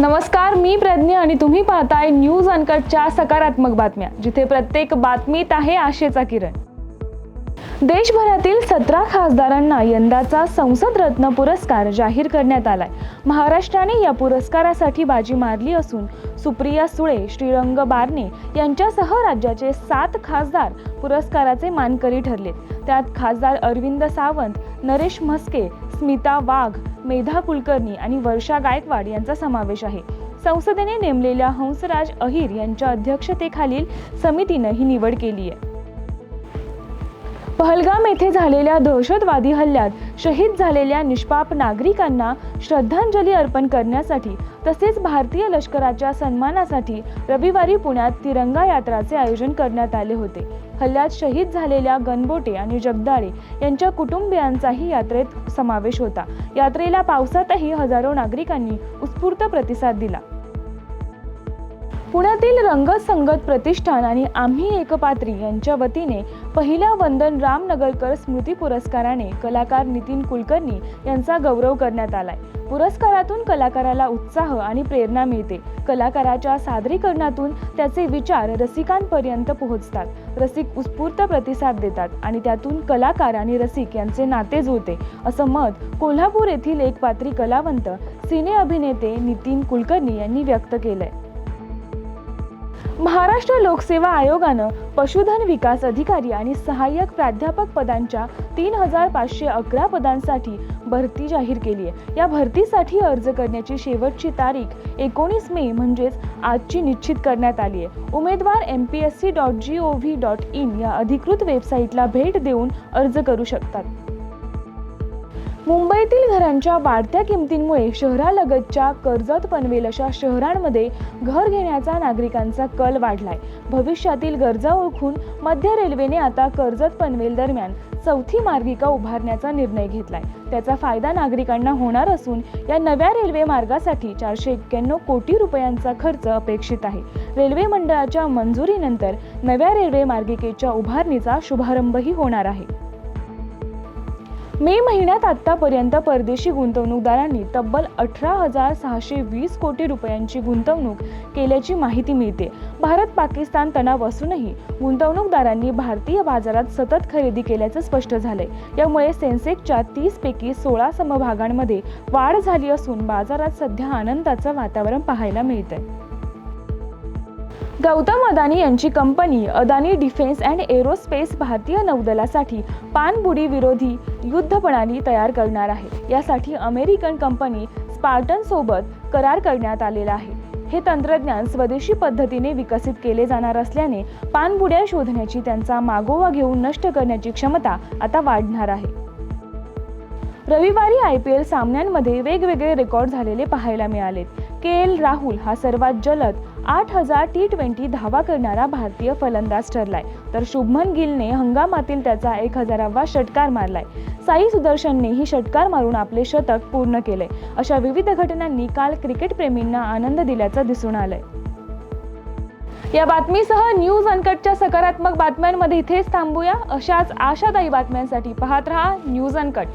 नमस्कार मी प्रज्ञा आणि तुम्ही पाहताय न्यूज अनकटच्या सकारात्मक बातम्या जिथे प्रत्येक बातमीत आहे आशेचा किरण. देशभरातील सतरा खासदारांना यंदाचा संसद रत्न पुरस्कार जाहीर करण्यात आलाय. महाराष्ट्राने या पुरस्कारासाठी बाजी मारली असून सुप्रिया सुळे श्रीरंग बारणे यांच्यासह राज्याचे सात खासदार पुरस्काराचे मानकरी ठरले त्यात खासदार अरविंद सावंत नरेश म्हस्के स्मिता वाघ मेधा कुलकर्णी आणि वर्षा गायकवाड यांचा समावेश आहे. संसदेने नेमलेल्या हंसराज अहिर यांच्या अध्यक्षतेखालील समितीनं ही निवड केली आहे. पहलगाम येथे झालेल्या दहशतवादी हल्ल्यात शहीद झालेल्या निष्पाप नागरिकांना श्रद्धांजली अर्पण करण्यासाठी तसेच भारतीय लष्कराच्या सन्मानासाठी रविवारी पुण्यात तिरंगा यात्राचे आयोजन करण्यात आले होते. हल्ल्यात शहीद झालेल्या गणबोटे आणि जगदाळे यांच्या कुटुंबियांचाही यात्रेत समावेश होता. यात्रेला पावसातही हजारो नागरिकांनी उत्स्फूर्त प्रतिसाद दिला. पुण्यातील रंगसंगत प्रतिष्ठान आणि आम्ही एकपात्री यांच्या वतीने पहिल्या वंदन रामनगरकर स्मृती पुरस्काराने कलाकार नितीन कुलकर्णी यांचा गौरव करण्यात आलाय. पुरस्कारातून कलाकाराला उत्साह आणि प्रेरणा मिळते. कलाकाराच्या सादरीकरणातून त्याचे विचार रसिकांपर्यंत पोहोचतात. रसिक उत्स्फूर्त प्रतिसाद देतात आणि त्यातून कलाकार आणि रसिक यांचे नाते जुळते. असं मत कोल्हापूर येथील एक पात्री कलावंत सिने अभिनेते नितीन कुलकर्णी यांनी व्यक्त केलंय. महाराष्ट्र लोकसेवा आयोगानं पशुधन विकास अधिकारी आणि सहाय्यक प्राध्यापक पदांच्या तीन हजार पाचशे अकरा पदांसाठी भरती जाहीर केली आहे. या भरतीसाठी अर्ज करण्याची शेवटची तारीख एकोणीस मे म्हणजेच आजची निश्चित करण्यात आली आहे. उमेदवार M P S C dot G O V dot in या अधिकृत वेबसाईटला भेट देऊन अर्ज करू शकतात. मुंबईतील घरांच्या वाढत्या किमतींमुळे शहरालगतच्या कर्जत पनवेल अशा शहरांमध्ये घर घेण्याचा नागरिकांचा कल वाढलाय. भविष्यातील गरजा ओळखून मध्य रेल्वेने आता कर्जत पनवेल दरम्यान चौथी मार्गिका उभारण्याचा निर्णय घेतलाय. त्याचा फायदा नागरिकांना होणार असून या नव्या रेल्वे मार्गासाठी चारशे एक्क्याण्णव कोटी रुपयांचा खर्च अपेक्षित आहे. रेल्वे मंडळाच्या मंजुरीनंतर नव्या रेल्वे मार्गिकेच्या उभारणीचा शुभारंभही होणार आहे. मे महिन्यात आतापर्यंत परदेशी गुंतवणूकदारांनी तब्बल अठरा हजार सहाशे वीस कोटी रुपयांची गुंतवणूक केल्याची माहिती मिळते. भारत पाकिस्तान तणाव असूनही गुंतवणूकदारांनी भारतीय बाजारात सतत खरेदी केल्याचं स्पष्ट झालंय. यामुळे सेन्सेक्सच्या तीसपैकी सोळा समभागांमध्ये वाढ झाली असून बाजारात सध्या आनंदाचं वातावरण पाहायला मिळतंय. गौतम अदानी यांची company Adani defence and aerospace भारतीय नौदलासाठी पाणबुडी विरोधी युद्ध प्रणाली तयार करणार आहे. यासाठी अमेरिकन कंपनी स्पार्टन सोबत करार करण्यात आलेला आहे. हे तंत्रज्ञान स्वदेशी पद्धतीने विकसित केले जाणार असल्याने पाणबुड्या शोधण्याची त्यांचा मागोवा घेऊन नष्ट करण्याची क्षमता आता वाढणार आहे. रविवारी आय पी एल सामन्यांमध्ये वेगवेगळे रेकॉर्ड झालेले पाहायला मिळालेत. के एल राहुल हा सर्वात जलद आठ हजार टी ट्वेंटी धावा करणारा भारतीय फलंदाज ठरलाय. तर शुभमन गिलने हंगामातील त्याचा एक हजारावा षटकार मारलाय. साई सुदर्शननेही षटकार मारून आपले शतक पूर्ण केले अशा विविध घटनांनी काल क्रिकेटप्रेमींना आनंद दिल्याचं दिसून आलंय. या बातमीसह न्यूज अनकटच्या सकारात्मक बातम्यांमध्ये इथेच थांबूया. अशाच आशादायी बातम्यांसाठी पाहत रहा न्यूज अनकट